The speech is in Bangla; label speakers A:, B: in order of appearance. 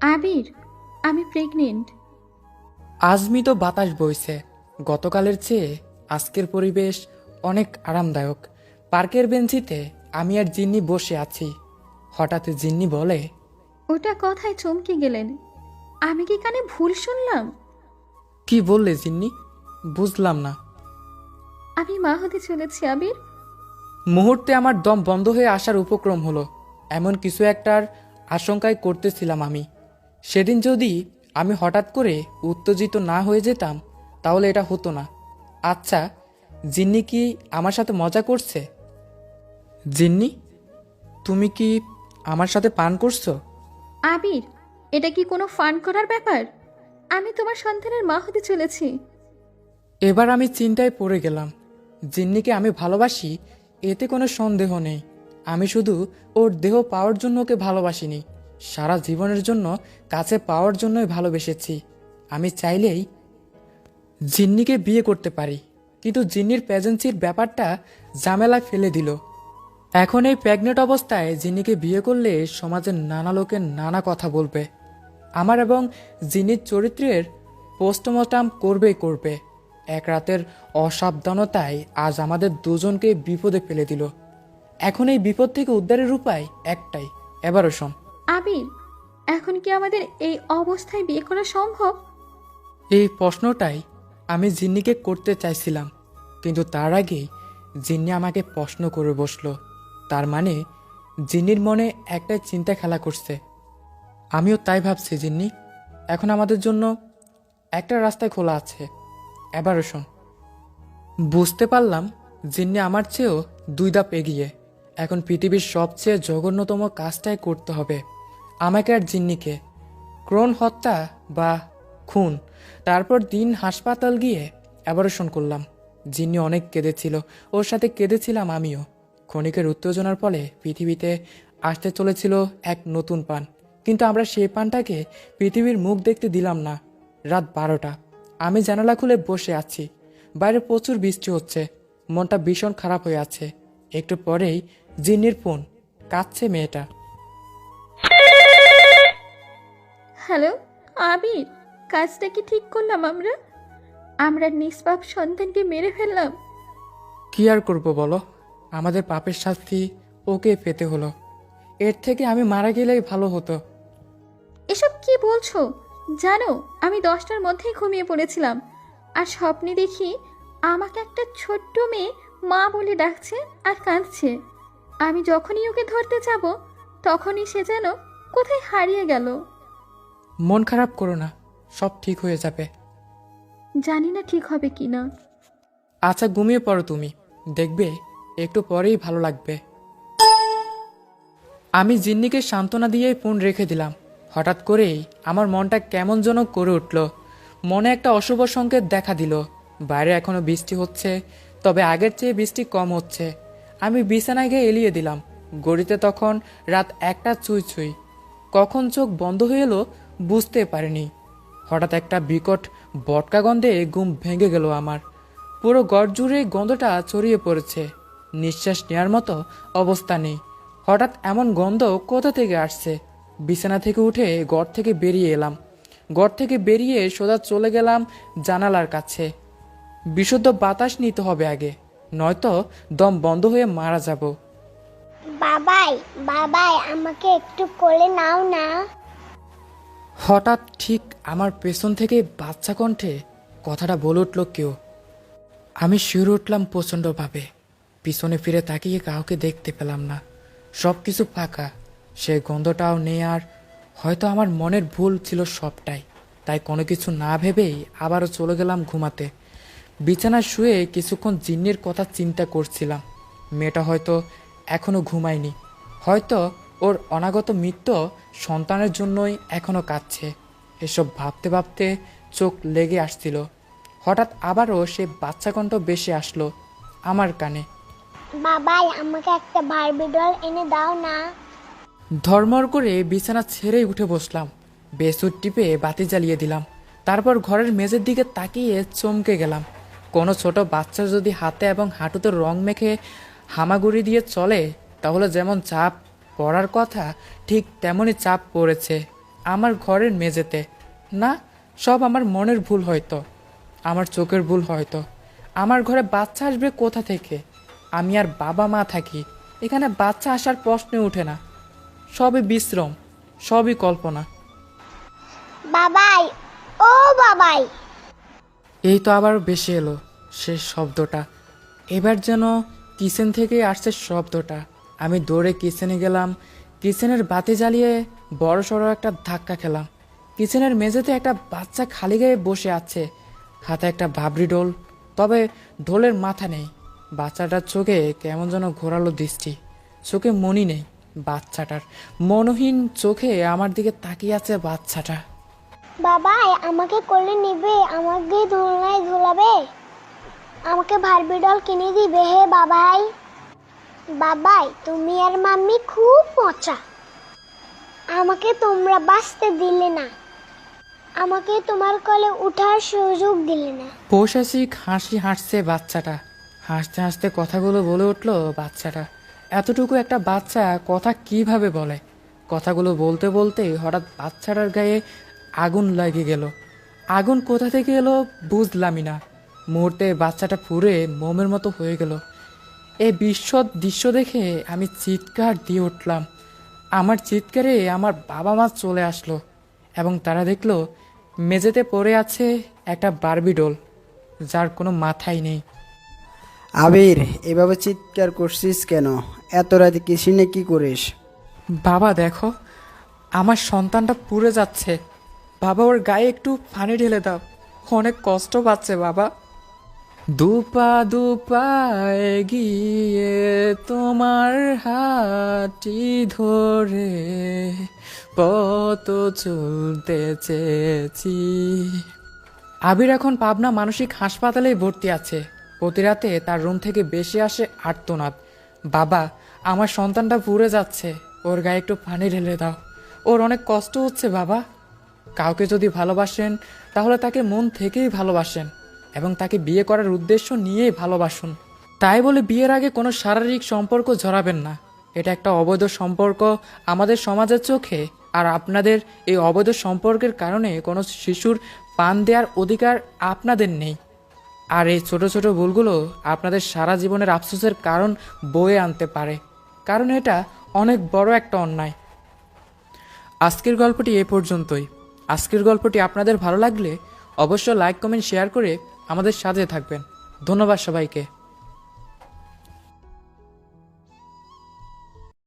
A: আবির আমি প্রেগনেন্ট
B: আজমি তো বাতাস বইছে। গতকালের চেয়ে আজকের পরিবেশ অনেক আরামদায়ক। পার্কের বেঞ্চিতে আমি আর জিন্নি বসে আছি। হঠাৎ জিন্নি বলে
A: ওটা কথায় চমকে গেলেন। আমি কি কানে ভুল শুনলাম?
B: কি বললে জিন্নি? বুঝলাম না।
A: আমি মা হতে চলেছি আবির।
B: মুহূর্তে আমার দম বন্ধ হয়ে আসার উপক্রম হলো। এমন কিছু একটার আশঙ্কায় করতেছিলাম আমি। সেদিন যদি আমি হঠাৎ করে উত্তেজিত না হয়ে যেতাম তাহলে এটা হতো না। আচ্ছা জিন্নি কি আমার সাথে মজা করছে? জিন্নি তুমি কি আমার সাথে পান করছ?
A: আবির এটা কি কোনো ফান করার ব্যাপার? আমি তোমার সন্তানের মা হতে চলেছি।
B: এবার আমি চিন্তায় পড়ে গেলাম জিন্নিকে আমি ভালোবাসি এতে কোনো সন্দেহ নেই। আমি শুধু ওর দেহ পাওয়ার জন্য ওকে ভালোবাসিনি। সারা জীবনের জন্য কাছে পাওয়ার জন্যই ভালোবেসেছি। আমি চাইলেই জিন্নিকে বিয়ে করতে পারি, কিন্তু জিন্নির প্রেজেন্সির ব্যাপারটা ঝামেলা ফেলে দিল। এখন এই প্রেগনেন্ট অবস্থায় জিন্নিকে বিয়ে করলে সমাজের নানা লোকের নানা কথা বলবে। আমার এবং জিনির চরিত্রের পোস্টমর্টম করবেই করবে। এক রাতের অসাবধানতায় আজ আমাদের দুজনকে বিপদে ফেলে দিল। এখন এই বিপদ থেকে উদ্ধারের উপায় একটাই এবারও শোন
A: আবির, এখন কি আমাদের এই অবস্থায় বিয়ে করা সম্ভব?
B: এই প্রশ্নটাই আমি জিন্নিকে করতে চাইছিলাম, কিন্তু তার আগেই জিন্নি আমাকে প্রশ্ন করে বসল। তার মানে জিন্নির মনে একটা চিন্তা খেলা করছে। আমিও তাই ভাবছি, জিন্নি, এখন আমাদের জন্য একটা রাস্তায় খোলা আছে। এবারও শোন। বুঝতে পারলাম জিন্নি আমার চেয়েও দুই ধাপ এগিয়ে। এখন পৃথিবীর সবচেয়ে জঘন্যতম কাজটাই করতে হবে। আমাকে আর জিন্নিকে। ক্রোন হত্যা বা খুন, তারপর দিন হাসপাতাল গিয়ে অ্যাবরেশন করলাম। জিন্নি অনেক কেঁদেছিল, ওর সাথে কেঁদেছিলাম আমিও। ক্ষণিকের উত্তেজনার ফলে পৃথিবীতে আসতে চলেছিল এক নতুন পান। কিন্তু আমরা সেই পানটাকে পৃথিবীর মুখ দেখতে দিলাম না। রাত বারোটা। আমি জানালা খুলে বসে আছি। বাইরে প্রচুর বৃষ্টি হচ্ছে। মনটা ভীষণ খারাপ হয়ে আছে। একটু পরেই জিন্নির ফোন। কাঁদছে মেয়েটা।
A: হ্যালো আবির কাজটা কি ঠিক করলাম আমরা? আমরা নিষ্পাপ সন্তানকে মেরে ফেললাম।
B: কি আর করব বলো? আমাদের পাপের শাস্তি ওকে পেতে হলো। এর থেকে আমি মারা গেলেই ভালো হতো।
A: এসব কি বলছো? জানো আমি দশটার মধ্যেই ঘুমিয়ে পড়েছিলাম। আর স্বপ্নে দেখি আমাকে একটা ছোট্ট মেয়ে মা বলে ডাকছে আর কাঁদছে। আমি যখনই ওকে ধরতে যাব তখনই সে যেন কোথায় হারিয়ে গেল।
B: মন খারাপ করো না সব ঠিক হয়ে যাবে।
A: জানি না ঠিক হবে কি না
B: আচ্ছা ঘুমিয়ে পড়ো তুমি। দেখবে একটু পরেই ভালো লাগবে। আমি জিন্নিকে সান্ত্বনা দিয়েই ফোন রেখে দিলাম। হঠাৎ করেই আমার মনটা কেমন যেন করে উঠল। মনে একটা অশুভ সংকেত দেখা দিল। বাইরে এখনও বৃষ্টি হচ্ছে তবে আগের চেয়ে বৃষ্টি কম হচ্ছে। আমি বিছানায় গিয়ে এলিয়ে দিলাম। গড়িতে তখন রাত একটা চুই চুই। কখন চোখ বন্ধ হয়ে এলো বুঝতে পারিনি। হঠাৎ একটা বিকট বটকা গন্ধে ঘুম ভেঙে গেল আমার। পুরো গড় জুড়ে গন্ধটা ছড়িয়ে পড়েছে। নিঃশ্বাস নেওয়ার মতো অবস্থা নেই। হঠাৎ এমন গন্ধ কোথা থেকে আসছে? বিছানা থেকে উঠে গড় থেকে বেরিয়ে এলাম। গড় থেকে বেরিয়ে সোজা চলে গেলাম জানালার কাছে। বিশুদ্ধ বাতাস নিতে হবে আগে, নয়তো দম বন্ধ হয়ে মারা যাব।
C: বাবাই বাবাই, আমাকে একটু কোলে নাও না।
B: হঠাৎ ঠিক আমার পেছন থেকে বাচ্চা কণ্ঠে কথাটা বলে উঠল কেউ। আমি শিউরে উঠলাম প্রচণ্ডভাবে। পিছনে ফিরে তাকিয়ে কাউকে দেখতে পেলাম না। সব কিছু ফাঁকা। সে গন্ধটাও নেই আর হয়তো আমার মনের ভুল ছিল সবটাই। তাই কোনো কিছু না ভেবেই আবারও চলে গেলাম ঘুমাতে। বিছানায় শুয়ে কিছুক্ষণ জিন্নির কথা চিন্তা করছিলাম। মেয়েটা হয়তো এখনও ঘুমায়নি। হয়তো ওর অনাগত মৃত্যু সন্তানের জন্যই এখনও কাঁদছে। এসব ভাবতে ভাবতে চোখ লেগে আসছিল। হঠাৎ আবারও সে বাচ্চা কণ্ঠ বেশি আসলো আমার কানে।
C: আমাকে একটা বারবি ডল এনে দাও না।
B: ধর্মর করে বিছানা ছেড়েই উঠে বসলাম। বেসুর টিপে বাতি জ্বালিয়ে দিলাম। তারপর ঘরের মেঝের দিকে তাকিয়ে চমকে গেলাম। কোনো ছোট বাচ্চা যদি হাতে এবং হাঁটুতে রং মেখে হামাগুড়ি দিয়ে চলে তাহলে যেমন চাপ পড়ার কথা ঠিক তেমনই চাপ পড়েছে আমার ঘরের মেঝেতে। না সব আমার মনের ভুল হয়তো। আমার চোখের ভুল হয়তো। আমার ঘরে বাচ্চা আসবে কোথা থেকে? আমি আর বাবা মা থাকি। এখানে বাচ্চা আসার প্রশ্নে ওঠে না। সবই বিশ্রম সবই কল্পনা।
C: বাবাই ও বাবাই।
B: এই তো আবার বেশি এলো শেষ শব্দটা। এবার যেন কিচেন থেকে আসছে শব্দটা। আমি দৌড়ে কিচেনে গেলাম। কিচেনের বাতি জ্বালিয়ে বড় সড়ো একটা ধাক্কা খেলাম। কিচেনের মেঝেতে একটা বাচ্চা খালি গায়ে বসে আছে। হাতে একটা ভাবরি ডোল তবে ঢোলের মাথা নেই। বাচ্চাটার চোখে কেমন যেন ঘোরালো দৃষ্টি। চোখে মনি নেই বাচ্চাটার। মনহীন চোখে আমার দিকে তাকিয়ে আছে বাচ্চাটা।
C: বাবা আমাকে কোলে নিবে, আমাকে ধুলায় ধুলাবে? আমাকে ভারবি ডল কিনে দিবে হে বাবাই। বাবাই, তুমি আর মাম্মি খুব মজা। আমাকে তোমরা বাঁচতে দিলে না। আমাকে তোমার কলে উঠার সুযোগ দিলে না।
B: পৌশাসিক হাসি হাসছে বাচ্চাটা। হাসতে হাসতে কথাগুলো বলে উঠল বাচ্চাটা। এতটুকু একটা বাচ্চা কথা কীভাবে বলে? কথাগুলো বলতে বলতে হঠাৎ বাচ্চাটার গায়ে আগুন লাগে গেল। আগুন কোথা থেকে এলো বুঝলামই না। মুহূর্তে বাচ্চাটা পুড়ে মোমের মতো হয়ে গেল। এই বিশ্বদ দৃশ্য দেখে আমি চিৎকার দিয়ে উঠলাম। আমার চিৎকারে আমার বাবা মা চলে আসলো এবং তারা দেখল মেঝেতে পড়ে আছে একটা বারবি ডোল যার কোনো মাথাই নেই।
D: আবির এভাবে চিৎকার করছিস কেন? এত রাতে কিসিনে কি করিস?
B: বাবা দেখো আমার সন্তানটা পুড়ে যাচ্ছে। বাবা ওর গায়ে একটু পানি ঢেলে দাও। অনেক কষ্ট পাচ্ছে বাবা। দুপা দুপা গিয়ে তোমার হাটি ধরে পত চলতে চেয়েছি। আবির এখন পাবনা মানসিক হাসপাতালেই ভর্তি আছে। প্রতি রাতে তার রুম থেকে বেশি আসে আর্তনাদ। বাবা, আমার সন্তানটা পুড়ে যাচ্ছে। ওর গায়ে একটু পানি ঢেলে দাও। ওর অনেক কষ্ট হচ্ছে, বাবা। কাউকে যদি ভালোবাসেন, তাহলে তাকে মন থেকেই ভালোবাসেন। এবং তাকে বিয়ে করার উদ্দেশ্য নিয়েই ভালোবাসুন। তাই বলে বিয়ের আগে কোনো শারীরিক সম্পর্ক ঝরাবেন না। এটা একটা অবৈধ সম্পর্ক আমাদের সমাজের চোখে আর আপনাদের এই অবৈধ সম্পর্কের কারণে কোনো শিশুর পান দেওয়ার অধিকার আপনাদের নেই। আর এই ছোট ছোট ভুলগুলো আপনাদের সারা জীবনের আফসোসের কারণ বয়ে আনতে পারে। কারণ এটা অনেক বড় একটা অন্যায়। আজকের গল্পটি এ পর্যন্তই। আজকের গল্পটি আপনাদের ভালো লাগলে অবশ্যই লাইক, কমেন্ট, শেয়ার করে আমাদের সাথে থাকবেন। ধন্যবাদ সবাইকে।